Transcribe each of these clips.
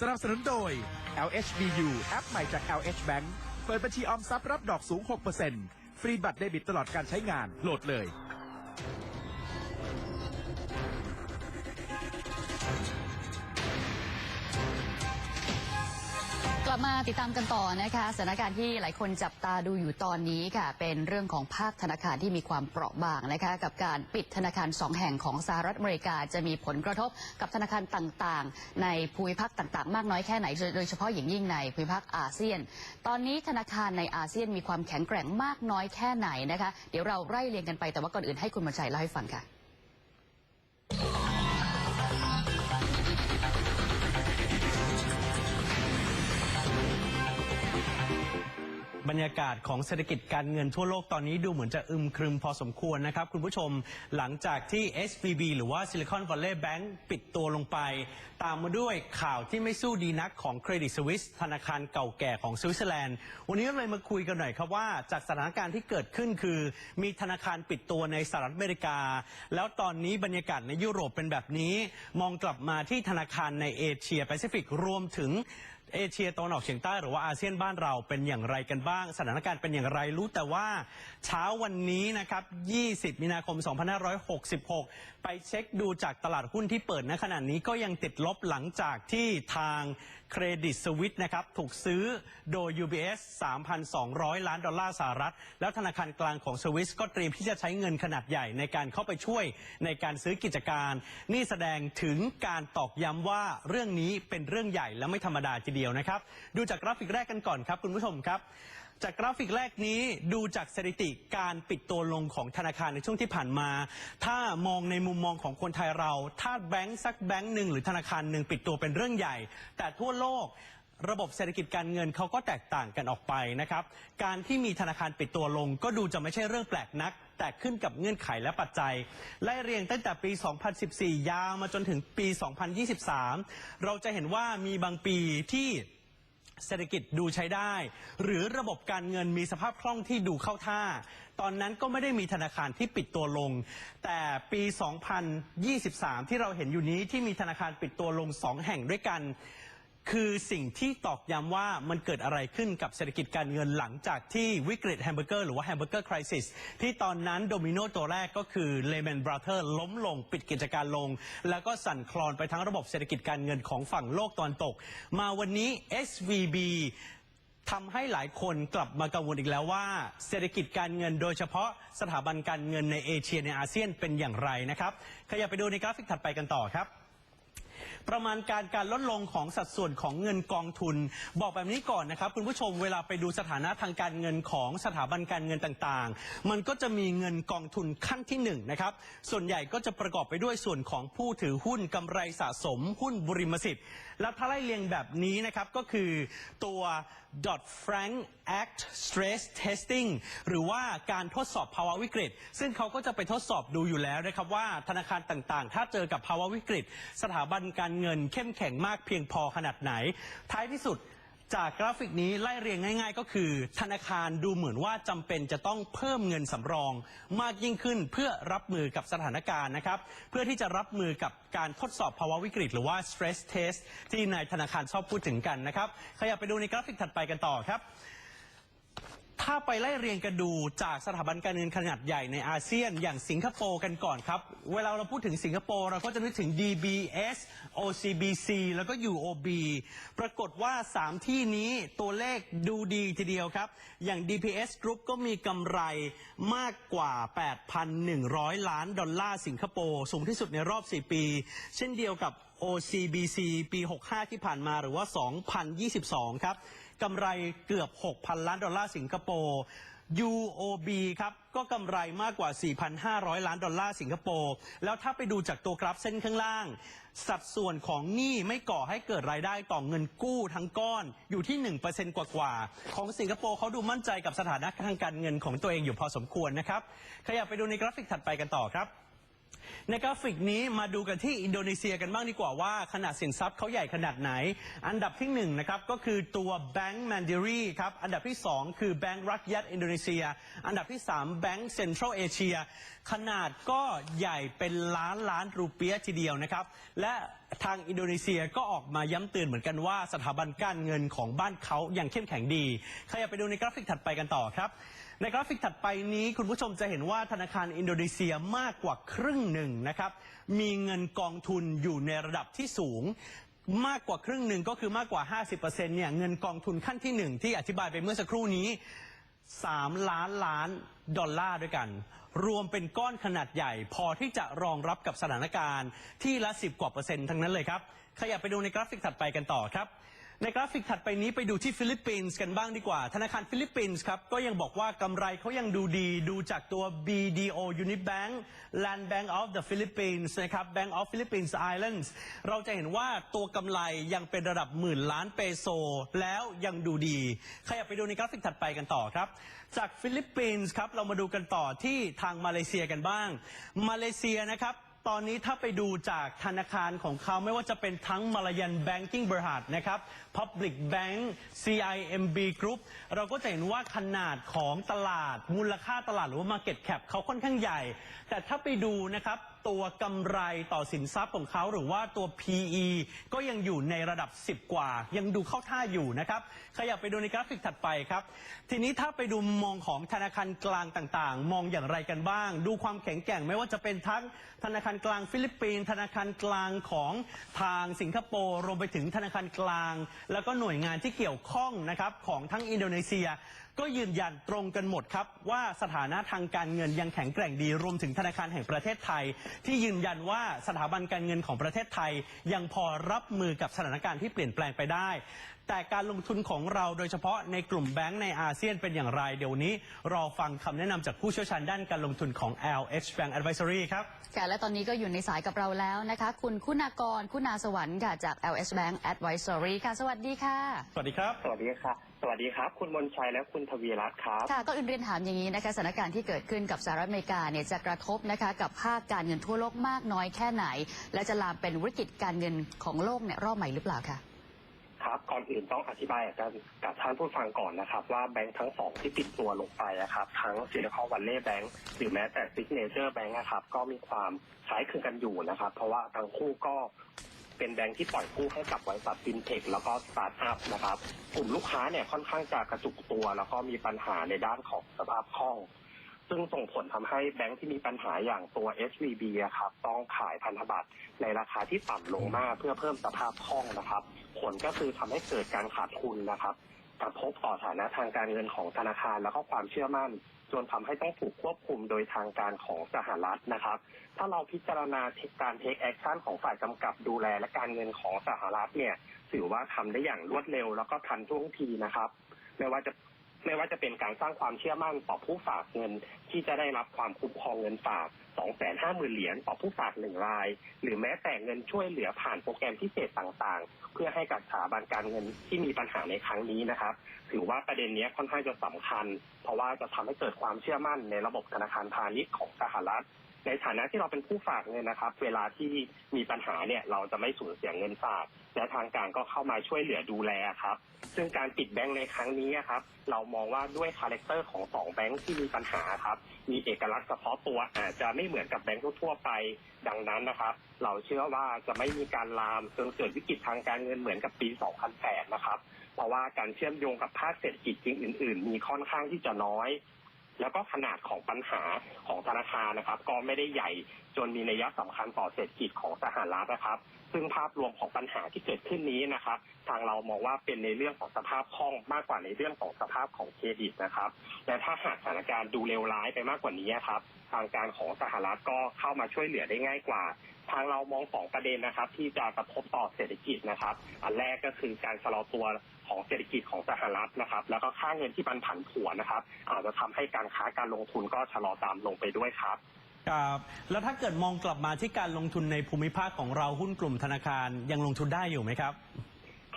สนับสนุนโดย LHBU แอปใหม่จาก LH Bank เปิดบัญชีออมทรัพย์รับดอกสูง 6%ฟรีบัตรเดบิตตลอดการใช้งานโหลดเลย ลับมาติดตามกันต่อนะคะสถานการณ์ที่หลายคนจับตาดูอยู่ตอนนี้ค่ะ เป็นเรื่องของภาคธนาคารที่มีความเปราะบางนะคะ กับการปิดธนาคารสองแห่งของสหรัฐอเมริกาจะมีผลกระทบกับธนาคารต่างๆ ในภูมิภาคต่างๆ มากน้อยแค่ไหน โดยเฉพาะอย่างยิ่งในภูมิภาคอาเซียน ตอนนี้ธนาคารในอาเซียนมีความแข็งแกร่งมากน้อยแค่ไหนนะคะ เดี๋ยวเราไล่เรียงกันไปแต่ว่าก่อนอื่นให้คุณมาชัยเล่าให้ฟังค่ะ บรรยากาศของเศรษฐกิจการเงินทั่วโลกตอนนี้ดูเหมือนจะอึมครึมพอสมควรนะครับ คุณผู้ชมหลังจากที่ SVB หรือว่า Silicon Valley Bank ปิดตัวลงไป ตามมาด้วยข่าวที่ไม่สู้ดีนักของ Credit Suisse ธนาคารเก่าแก่ของสวิตเซอร์แลนด์ วันนี้เลยมาคุยกันหน่อยครับว่าจากสถานการณ์ที่เกิดขึ้นคือ มีธนาคารปิดตัวในสหรัฐอเมริกา แล้วตอนนี้บรรยากาศในยุโรปเป็นแบบนี้ มองกลับมาที่ธนาคารในเอเชียแปซิฟิกรวมถึง เอเชียตะวันออกเฉียงใต้หรือว่าอาเซียนบ้านเราเป็นอย่างไรกันบ้าง สถานการณ์เป็นอย่างไรรู้แต่ว่าเช้าวันนี้นะครับ 20 มีนาคม 2566 ไปเช็คดูจากตลาดหุ้นที่เปิดณขณะนี้ก็ยังติดลบหลังจากที่ทาง เครดิตสวิตนะครับถูกซื้อโดย UBS 3,200 ล้านดอลลาร์สหรัฐ แล้วธนาคารกลางของสวิสก็เตรียมที่จะใช้เงินขนาดใหญ่ในการเข้าไปช่วยในการซื้อกิจการ นี่แสดงถึงการตอกย้ำว่าเรื่องนี้เป็นเรื่องใหญ่และไม่ธรรมดาทีเดียวนะครับ ดูจากกราฟิกแรกกันก่อนครับคุณผู้ชมครับ จากกราฟิกแรกนี้ดูจากสถิติการปิดตัวลงของธนาคารในช่วงที่ผ่านมา ถ้ามองในมุมมองของคนไทยเรา ถ้าแบงก์สักแบงก์หนึ่งหรือธนาคารหนึ่งปิดตัวเป็นเรื่องใหญ่ แต่ทั่วโลกระบบเศรษฐกิจการเงินเขาก็แตกต่างกันออกไปนะครับ การที่มีธนาคารปิดตัวลง ก็ดูจะไม่ใช่เรื่องแปลกนัก แต่ขึ้นกับเงื่อนไขและปัจจัย ไล่เรียงตั้งแต่ปี 2014 ยาวมาจนถึงปี 2023 เราจะเห็นว่ามีบางปีที่ เศรษฐกิจดูใช้ได้ หรือระบบการเงินมีสภาพคล่องที่ดูเข้าท่า ตอนนั้นก็ไม่ได้มีธนาคารที่ปิดตัวลง แต่ปี 2023 ที่เราเห็นอยู่นี้ที่มีธนาคารปิดตัวลง 2 แห่งด้วยกัน คือสิ่งที่ตอกย้ำว่ามันเกิดอะไรขึ้นกับเศรษฐกิจการเงินหลังจากที่วิกฤตแฮมเบอร์เกอร์หรือว่าแฮมเบอร์เกอร์คริสิสที่ตอนนั้นโดมิโนตัวแรกก็คือ Lehman Brothers ล้มลงปิดกิจการลง แล้วก็สั่นคลอนไปทั้งระบบเศรษฐกิจการเงินของฝั่งโลกตะวันตก มาวันนี้ SVB ทำให้หลายคนกลับมากังวลอีกแล้วว่า เศรษฐกิจการเงินโดยเฉพาะสถาบันการเงินในเอเชียในอาเซียนเป็นอย่างไรนะครับ ขยับไปดูในกราฟิกถัดไปกันต่อครับ ประมาณการการลดลงของสัดส่วนของเงินกองทุน บอกแบบนี้ก่อนนะครับ คุณผู้ชมเวลาไปดูสถานะทางการเงินของสถาบันการเงินต่างๆ มันก็จะมีเงินกองทุนขั้นที่หนึ่งนะครับส่วนใหญ่ก็จะประกอบไปด้วยส่วนของผู้ถือหุ้นกำไรสะสมหุ้นบริมสิทธิ์ และถ้าไล่เรียงแบบนี้นะครับก็คือตัว Dot Frank Act Stress Testing หรือว่าการทดสอบภาวะวิกฤต ซึ่งเขาก็จะไปทดสอบดูอยู่แล้วนะครับว่าธนาคารต่างๆ ถ้าเจอกับภาวะวิกฤต สถาบันการเงินเข้มแข็งมากเพียงพอขนาดไหน ท้ายที่สุดจากกราฟิกนี้ไล่เรียงง่าย ๆ ก็คือ ธนาคารดูเหมือนว่าจำเป็นจะต้องเพิ่มเงินสำรอง มากยิ่งขึ้นเพื่อรับมือกับสถานการณ์นะครับ เพื่อที่จะรับมือกับการทดสอบภาวะวิกฤต หรือว่า stress test ที่นายธนาคารชอบพูดถึงกันนะครับ ขยับไปดูในกราฟิกถัดไปกันต่อครับ ถ้าไปไล่เรียงกันดูจากสถาบันการเงินขนาดใหญ่ในอาเซียนอย่างสิงคโปร์กันก่อนครับ เวลาเราพูดถึงสิงคโปร์เราก็จะนึกถึง DBS OCBC แล้วก็ UOB ปรากฏว่า 3 ที่นี้ตัวเลขดูดีทีเดียวครับ อย่าง DPS Group ก็มีกำไรมากกว่า 8,100 ล้านดอลลาร์สิงคโปร์สูงที่สุดในรอบ 4 ปี เช่นเดียวกับ OCBC ปี 65 ที่ผ่านมาหรือว่า 2022 ครับกำไรเกือบ 6,000 ล้านดอลลาร์สิงคโปร์ UOB ครับก็กำไรมากกว่า 4,500 ล้านดอลลาร์สิงคโปร์แล้วถ้าไปดูจากตัวกราฟเส้นข้างล่าง สัดส่วนของหนี้ไม่ก่อให้เกิดรายได้ต่อเงินกู้ทั้งก้อนอยู่ที่ 1%กว่ากว่าๆของสิงคโปร์เขาดูมั่นใจกับสถานะทางการเงินของตัวเองอยู่พอสมควรนะครับ ขยับไปดูในกราฟิกถัดไปกันต่อครับ ในกราฟิกนี้มาดูกันที่อินโดนีเซียกันบ้างดีกว่าว่า ขนาดสินทรัพย์เขาใหญ่ขนาดไหน อันดับที่หนึ่งนะครับก็คือตัวแบงก์แมนดิรีครับอันดับที่สองคือแบงก์รักยัตอินโดนีเซีย อันดับที่สามแบงก์เซ็นทรัลเอเชียขนาดก็ใหญ่เป็นล้านล้านรูเปียทีเดียวนะครับ และทางอินโดนีเซียก็ออกมาย้ำเตือนเหมือนกันว่าสถาบันการเงินของบ้านเขายังเข้มแข็งดีใครอยากไปดูในกราฟิกถัดไปกันต่อครับ ในกราฟิกถัดไปนี้คุณผู้ชมจะเห็นว่าธนาคารอินโดนีเซียมากกว่าครึ่งหนึ่งนะครับมีเงินกองทุนอยู่ในระดับที่สูงมากกว่าครึ่งหนึ่งก็คือมากกว่า 50%เนี่ยเงินกองทุนขั้นที่หนึ่งที่อธิบายไปเมื่อสักครู่นี้ 3 ล้านล้านดอลลาร์ด้วยกัน รวมเป็นก้อนขนาดใหญ่ พอที่จะรองรับกับสถานการณ์ที่ละ 10 กว่าเปอร์เซ็นต์ทั้งนั้นเลยครับ ขยับไปดูในกราฟิกถัดไปกันต่อครับ ในกราฟิกถัดไปนี้ไปดูที่ฟิลิปปินส์กันบ้างดีกว่า ธนาคารฟิลิปปินส์ครับ ก็ยังบอกว่ากำไรเขายังดูดีดูจากตัว BDO Unibank Land Bank of the Philippines นะครับ Bank of Philippines Islands เราจะเห็นว่าตัวกำไรยังเป็นระดับหมื่นล้านเปโซ แล้วยังดูดี ขยับไปดูในกราฟิกถัดไปกันต่อครับ จากฟิลิปปินส์ครับเรามาดูกันต่อที่ทางมาเลเซียกันบ้าง มาเลเซียนะครับ ตอนนี้ถ้าไปดูจากธนาคารของเขาไม่ว่าจะเป็นทั้งมาลายันแบงกิ้งบริหารนะครับ Public Bank CIMB Group เราก็จะเห็นว่าขนาดของตลาดมูลค่าตลาดหรือว่า Market Cap เขาค่อนข้างใหญ่ แต่ถ้าไปดูนะครับ ตัวกำไรต่อสินทรัพย์ของเขาหรือว่าตัว PE ก็ยังอยู่ในระดับ 10 กว่า ยังดูเข้าท่าอยู่นะครับขยับไปดูในกราฟิกถัดไปครับ ทีนี้ถ้าไปดูมุมมองของธนาคารกลางต่างๆ มองอย่างไรกันบ้าง ดูความแข็งแกร่งไม่ว่าจะเป็นทั้งธนาคารกลางฟิลิปปินส์ธนาคารกลางของทางสิงคโปร์รวมไปถึงธนาคารกลาง แล้วก็หน่วยงานที่เกี่ยวข้องนะครับของทั้งอินโดนีเซียก็ยืนยันตรงกันหมดครับ ว่าสถานะทางการเงินยังแข็งแกร่งดีรวมถึงธนาคารแห่งประเทศไทย ที่ยืนยันว่าสถาบันการเงินของประเทศไทย ยังพอรับมือกับสถานการณ์ที่เปลี่ยนแปลงไปได้ แต่การลงทุนของเราโดยเฉพาะในกลุ่มแบงก์ในอาเซียนเป็นอย่างไรเดี๋ยวนี้ รอฟังคำแนะนำจากผู้เชี่ยวชาญด้านการลงทุนของ LH Bank Advisory ครับค่ะและตอนนี้ก็อยู่ในสายกับเราแล้วนะคะ คุณคุณากรคุณาสวรรค์ค่ะจาก LS Bank Advisory ค่ะ สวัสดีค่ะ สวัสดีครับ สวัสดีครับ สวัสดีครับ คุณมนชัยและคุณทวีรัตน์ครับ ค่ะก็อื่นเรียนถามอย่างนี้นะคะสถานการณ์ที่เกิดขึ้นกับสหรัฐอเมริกาเนี่ยจะกระทบนะคะกับภาคการเงินทั่วโลกมากน้อยแค่ไหน และจะลามเป็นวิกฤตการเงินของโลกเนี่ยรอบใหม่หรือเปล่าคะครับก่อนอื่นต้องอธิบายกับกับท่านผู้ฟังก่อนนะครับ ว่าแบงค์ทั้งสองที่ติดตัวลงไปนะครับ ทั้งซิลิคอนวัลเลย์แบงค์หรือแม้แต่ซิกเนเจอร์แบงค์นะครับ ก็มีความคล้ายคลึงกันอยู่นะครับ เพราะว่าทั้งคู่ก็ เป็นแบงค์ที่ปล่อยกู้ให้กับบริษัทฟินเทคแล้วก็สตาร์ทอัพนะครับกลุ่มลูกค้าเนี่ยค่อนข้างจะกระจุกตัว แล้วก็มีปัญหาในด้านของสภาพคล่อง ซึ่งส่งผลทำให้แบงค์ที่มีปัญหาอย่างตัว SVB อะครับต้องขายพันธบัตรในราคาที่ต่ำลงมากเพื่อเพิ่มสภาพคล่องนะครับ ผลก็คือทำให้เกิดการขาดทุนนะครับ กระทบต่อฐานะทางการเงินของธนาคาร แล้วก็ความเชื่อมั่น จนทำให้ต้องถูกควบคุมโดยทางการของสหรัฐนะครับ ถ้าเราพิจารณาการเทคแอคชั่นของฝ่ายกำกับดูแล และการเงินของสหรัฐเนี่ยถือว่าทำได้อย่างรวดเร็ว แล้วก็ทันท่วงทีนะครับไม่ว่าจะไม่ว่าจะเป็นการสร้างความเชื่อมั่นต่อผู้ฝากเงินที่จะได้รับความคุ้มครองเงินฝาก 250,000 เหรียญต่อผู้ฝากหนึ่งราย หรือแม้แต่เงินช่วยเหลือผ่านโปรแกรมพิเศษต่างๆ เพื่อให้กับสถาบันการเงินที่มีปัญหาในครั้งนี้นะครับ ถือว่าประเด็นนี้ค่อนข้างจะสำคัญ เพราะว่าจะทำให้เกิดความเชื่อมั่นในระบบธนาคารพาณิชย์ของสหรัฐ ในฐานะที่เราเป็นผู้ฝากเงินนะครับ เวลาที่มีปัญหาเนี่ยเราจะไม่สูญเสียเงินฝาก และทางการก็เข้ามาช่วยเหลือดูแลครับ ซึ่งการปิดแบงค์ในครั้งนี้ครับ เรามองว่าด้วยคาแรคเตอร์ของสองแบงค์ที่มีปัญหาครับ มีเอกลักษณ์เฉพาะตัวอาจจะไม่เหมือนกับแบงค์ทั่วไปดังนั้นนะครับ เราเชื่อว่าจะไม่มีการลามจนเกิดวิกฤตทางการเงินเหมือนกับปี 2008 นะครับ เพราะว่าการเชื่อมโยงกับภาคเศรษฐกิจจริงอื่น ๆ มีค่อนข้างที่จะน้อย แล้วก็ขนาดของปัญหาของธนาคารนะครับ ก็ไม่ได้ใหญ่จนมีนัยสำคัญต่อเศรษฐกิจของสหรัฐนะครับ ซึ่งภาพรวมของปัญหาที่เกิดขึ้นนี้นะครับ ทางเรามองว่าเป็นในเรื่องของสภาพคล่องมากกว่าในเรื่องของสภาพของเครดิตนะครับและถ้าหากสถานการณ์ดูเลวร้ายไปมากกว่านี้ครับ ทางการของสหรัฐก็เข้ามาช่วยเหลือได้ง่ายกว่า ทางเรามองสองประเด็นนะครับ ที่จะกระทบต่อเศรษฐกิจนะครับ อันแรกก็คือการชะลอตัวของเศรษฐกิจของสหรัฐนะครับ แล้วก็ค่าเงินที่มันผันผวนนะครับ อาจจะทำให้การค้าการลงทุนก็ชะลอตามลงไปด้วยครับครับแล้วถ้าเกิดมองกลับมาที่การลงทุนในภูมิภาคของเราหุ้นกลุ่มธนาคารยังลงทุนได้อยู่ไหมครับ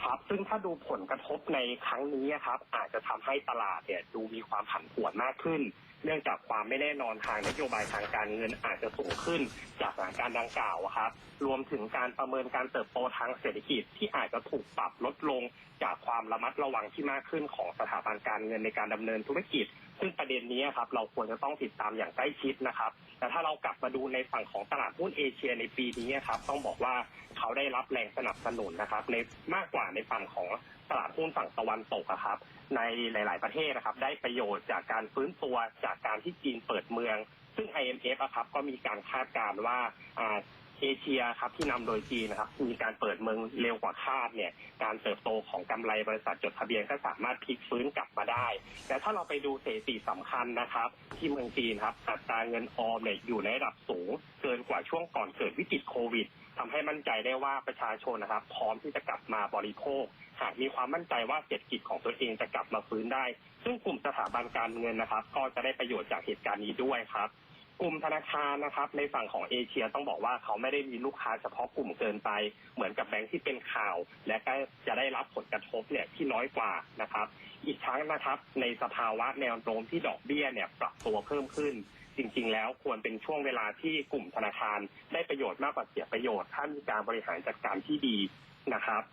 ครับ ซึ่งถ้าดูผลกระทบในครั้งนี้ครับ อาจจะทำให้ตลาดเนี่ยดูมีความผันผวนมากขึ้น เนื่องจากความไม่แน่นอนทางนโยบายทางการเงินอาจจะสูงขึ้น จากสถานการณ์ดังกล่าวครับรวมถึงการประเมินการเติบโตทางเศรษฐกิจที่อาจจะถูกปรับลดลง จากความระมัดระวังที่มากขึ้นของสถาบันการเงินในการดำเนินธุรกิจ ซึ่งประเด็นนี้ครับเราควรจะต้องติดตามอย่างใกล้ชิดนะครับแต่ถ้าเรากลับมาดูในฝั่งของตลาดหุ้นเอเชียในปีนี้ครับต้องบอกว่าเขาได้รับแรงสนับสนุนนะครับในมากกว่าในฝั่งของตลาดหุ้นฝั่งตะวันตกครับ ในหลาย ๆ ประเทศนะครับ ได้ประโยชน์จากการฟื้นตัวจากการที่จีนเปิดเมือง ซึ่ง IMF อะครับก็มีการคาดการณ์ว่าอ่า เอเชียครับที่นำโดยจีนนะครับมีการเปิดเมืองเร็วกว่าคาดเนี่ยการเติบโตของกำไรบริษัทจดทะเบียนก็สามารถพลิกฟื้นกลับมาได้ แต่ถ้าเราไปดูสถิติสำคัญนะครับ ที่เมืองจีนครับอัตราเงินออมเนี่ยอยู่ในระดับสูง เกินกว่าช่วงก่อนเกิดวิกฤตโควิดทำให้มั่นใจได้ว่าประชาชนนะครับ พร้อมที่จะกลับมาบริโภคหากมีความมั่นใจว่าเศรษฐกิจของตัวเองจะกลับมาฟื้นได้ ซึ่งกลุ่มสถาบันการเงินนะครับ ก็จะได้ประโยชน์จากเหตุการณ์นี้ด้วยครับ กลุ่มธนาคารนะครับในฝั่งของเอเชียต้องบอกว่าเขาไม่ได้มีลูกค้าเฉพาะกลุ่มเกินไป เหมือนกับแบงค์ที่เป็นข่าว และก็จะได้รับผลกระทบเนี่ยที่น้อยกว่านะครับ อีกทั้งนะครับในสภาวะแนวโน้มที่ดอกเบี้ยเนี่ยปรับตัวเพิ่มขึ้น จริง ๆ แล้วควรเป็นช่วงเวลาที่กลุ่มธนาคาร ได้ประโยชน์มากกว่าเสียประโยชน์ ถ้ามีการบริหารจัดการที่ดีนะครับ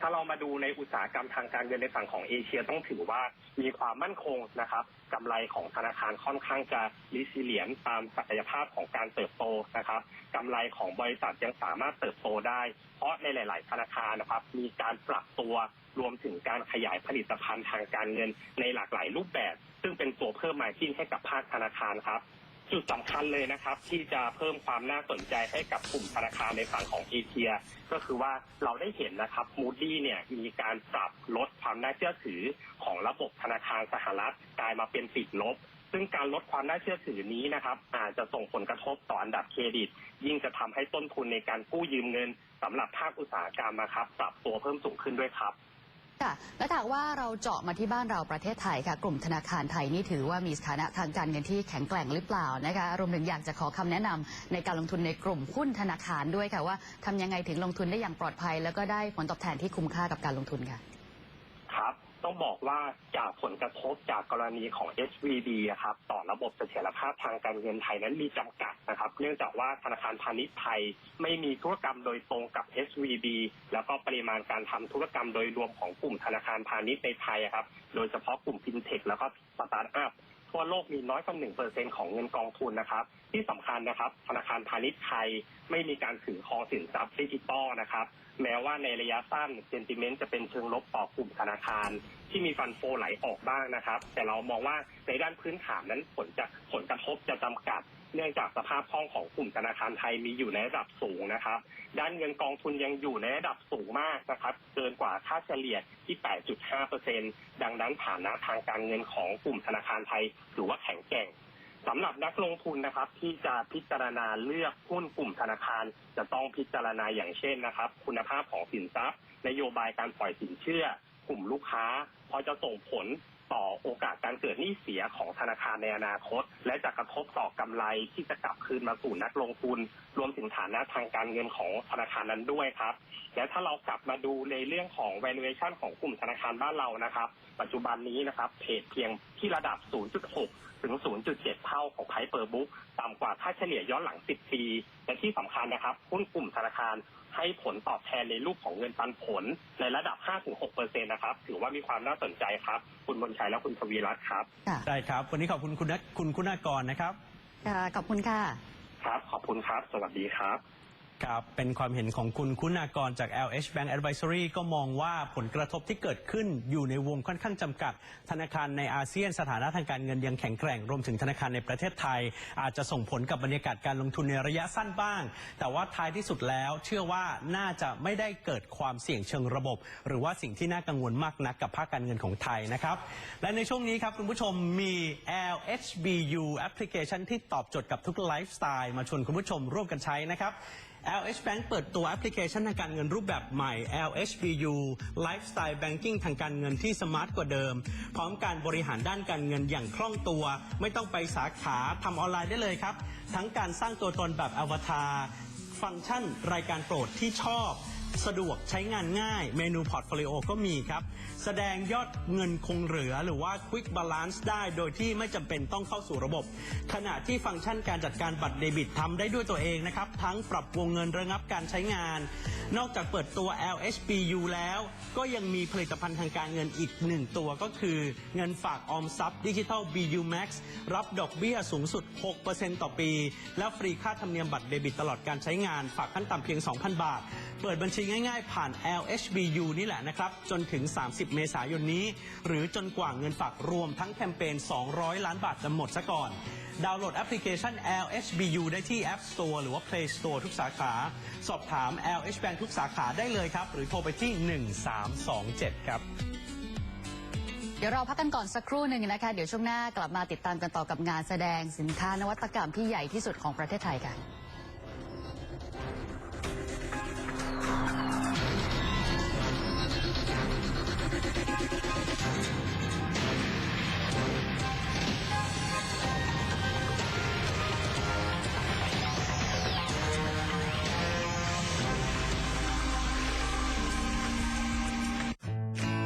ถ้าเรามาดูในอุตสาหกรรมทางการเงินในฝั่งของเอเชียต้องถือว่ามีความมั่นคงนะครับกำไรของธนาคารค่อนข้างจะริซิเลียนตามศักยภาพของการเติบโตนะครับกำไรของบริษัทยังสามารถเติบโตได้ เพราะในหลาย ๆ ธนาคารนะครับ มีการปรับตัวรวมถึงการขยายผลิตภัณฑ์ทางการเงินในหลากหลายรูปแบบ ซึ่งเป็นตัวเพิ่มมาจิ้นให้กับภาคธนาคารครับ จุดสำคัญเลยนะครับ ที่จะเพิ่มความน่าสนใจให้กับกลุ่มธนาคารในฝั่งของเอเชีย ก็คือว่าเราได้เห็นนะครับมูดี้เนี่ยมีการปรับลดความน่าเชื่อถือของระบบธนาคารสหรัฐกลายมาเป็นติดลบ ซึ่งการลดความน่าเชื่อถือนี้นะครับ อาจจะส่งผลกระทบต่ออันดับเครดิต ยิ่งจะทำให้ต้นทุนในการกู้ยืมเงินสำหรับภาคอุตสาหกรรมนะครับปรับตัวเพิ่มสูงขึ้นด้วยครับ ค่ะ และถ้ากว่าเราเจาะมาที่บ้านเราประเทศไทยค่ะ กลุ่มธนาคารไทยนี่ถือว่ามีสถานะทางการเงินที่แข็งแกร่งหรือเปล่านะคะรวมถึงอยากจะขอคำแนะนำในการลงทุนในกลุ่มหุ้นธนาคารด้วยค่ะว่าทำยังไงถึงลงทุนได้อย่างปลอดภัย แล้วก็ได้ผลตอบแทนที่คุ้มค่ากับการลงทุนค่ะ ต้องบอกว่าจากผลกระทบจากกรณีของ SVB อะครับต่อระบบเสถียรภาพทางการเงินไทยนั้นมีจำกัดนะครับ เนื่องจากว่าธนาคารพาณิชย์ไทยไม่มีธุรกรรมโดยตรงกับ SVB แล้วก็ปริมาณการทำธุรกรรมโดยรวมของกลุ่มธนาคารพาณิชย์ในไทยครับ โดยเฉพาะกลุ่มฟินเทคแล้วก็สตาร์ทอัพ ทั่วโลกมีน้อยกว่าหนึ่งเปอร์เซ็นของเงินกองทุนนะครับ ที่สำคัญนะครับ ธนาคารพาณิชย์ไทยไม่มีการถือครองสินทรัพย์ดิจิตอลนะครับ แม้ว่าในระยะสั้นเซนติเมนต์จะเป็นเชิงลบต่อกลุ่มธนาคาร ที่มีฟันโฟไหลออกบ้างนะครับ แต่เรามองว่าในด้านพื้นฐานนั้นผลจะผลกระทบจะจำกัด เนื่องจากสภาพคล่องของกลุ่มธนาคารไทยมีอยู่ในระดับสูงนะครับ ด้านเงินกองทุนยังอยู่ในระดับสูงมากนะครับ เกินกว่าค่าเฉลี่ยที่ 8.5%ดังนั้นฐานะทางการเงินของกลุ่มธนาคารไทยถือว่าแข็งแกร่งสำหรับนักลงทุนนะครับที่จะพิจารณาเลือกหุ้นกลุ่มธนาคาร จะต้องพิจารณาอย่างเช่นนะครับ คุณภาพของสินทรัพย์ นโยบายการปล่อยสินเชื่อ กลุ่มลูกค้าเพราะจะส่งผล ต่อโอกาสการเกิดหนี้เสียของธนาคารในอนาคต และจะกระทบต่อกำไรที่จะกลับคืนมาสู่นักลงทุน รวมถึงฐานะทางการเงินของธนาคารนั้นด้วยครับ และถ้าเรากลับมาดูในเรื่องของ valuation ของกลุ่มธนาคารบ้านเรานะครับ ปัจจุบันนี้นะครับเทรดเพียงที่ระดับ 0.6 ถึง 0.7 เท่าของไพเปอร์บุ๊กต่ำกว่าค่าเฉลี่ยย้อนหลัง 10 ปี และที่สำคัญนะครับหุ้นกลุ่มธนาคารให้ผลตอบแทนในรูปของเงินปันผล ในระดับ 5-6%นะครับ ถือว่ามีความน่าสนใจครับ คุณบนชัยและคุณทวีรัตน์ครับค่ะได้ครับ วันนี้ขอบคุณคุณนัทคุณคุณากรนะครับค่ะขอบคุณค่ะ ครับ ขอบคุณครับ สวัสดีครับ ครับ เป็นความเห็นของคุณคุณากรจาก LH Bank Advisory ก็มองว่าผลกระทบที่เกิดขึ้นอยู่ในวงค่อนข้างจำกัด ธนาคารในอาเซียนสถานะทางการเงินยังแข็งแกร่งรวมถึงธนาคารในประเทศไทย อาจจะส่งผลกับบรรยากาศการลงทุนในระยะสั้นบ้าง แต่ว่าท้ายที่สุดแล้วเชื่อว่าน่าจะไม่ได้เกิดความเสี่ยงเชิงระบบ หรือว่าสิ่งที่น่ากังวลมากนักกับภาคการเงินของไทยนะครับและในช่วงนี้ครับคุณผู้ชมมี LHBU แอปพลิเคชันที่ตอบโจทย์กับทุกไลฟ์สไตล์มาชวนคุณผู้ชมร่วมกันใช้นะครับ LH Bank เปิดตัวแอปพลิเคชันทางการเงินรูปแบบใหม่ LHBU Lifestyle Banking ทางการเงินที่สมาร์ทกว่าเดิม พร้อมการบริหารด้านการเงินอย่างคล่องตัว ไม่ต้องไปสาขาทำออนไลน์ได้เลยครับ ทั้งการสร้างตัวตนแบบอวตารฟังก์ชันรายการโปรดที่ชอบ สะดวกใช้งานง่าย เมนูพอร์ตโฟลิโอก็มีครับ แสดงยอดเงินคงเหลือหรือว่า Quick Balance ได้โดยที่ไม่จำเป็นต้องเข้าสู่ระบบ ขณะที่ฟังก์ชันการจัดการบัตรเดบิตทำได้ด้วยตัวเองนะครับ ทั้งปรับวงเงินระงับการใช้งาน นอกจากเปิดตัว LHBU แล้ว ก็ยังมีผลิตภัณฑ์ทางการเงินอีกหนึ่งตัวก็คือเงินฝากออมทรัพย์ดิจิทัล BU Max รับดอกเบี้ยสูงสุด 6%ต่อปี และฟรีค่าธรรมเนียมบัตรเดบิตตลอดการใช้งาน ฝากขั้นต่ำเพียง 2,000 บาท เปิดบัญชีง่ายๆ ผ่าน LHBU นี่แหละนะครับ จนถึง 30 เมษายนนี้ หรือจนกว่าเงินฝากรวมทั้งแคมเปญ 200 ล้านบาทจะหมดซะก่อน ดาวน์โหลดแอปพลิเคชัน LHBU ได้ที่ App Store หรือว่า Play Store ทุกสาขา สอบถาม LH Bank ทุกสาขาได้เลยครับ หรือโทรไปที่ 1327 ครับเดี๋ยวเราพักกันก่อนสักครู่หนึ่งนะคะ เดี๋ยวช่วงหน้ากลับมาติดตามกันต่อกับงานแสดงสินค้านวัตกรรมที่ใหญ่ที่สุดของประเทศไทยกัน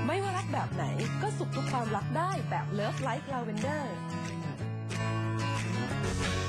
ไม่ว่ารักแบบไหนก็สุขทุกความรักได้แบบเลิฟไลฟ์ลาเวนเดอร์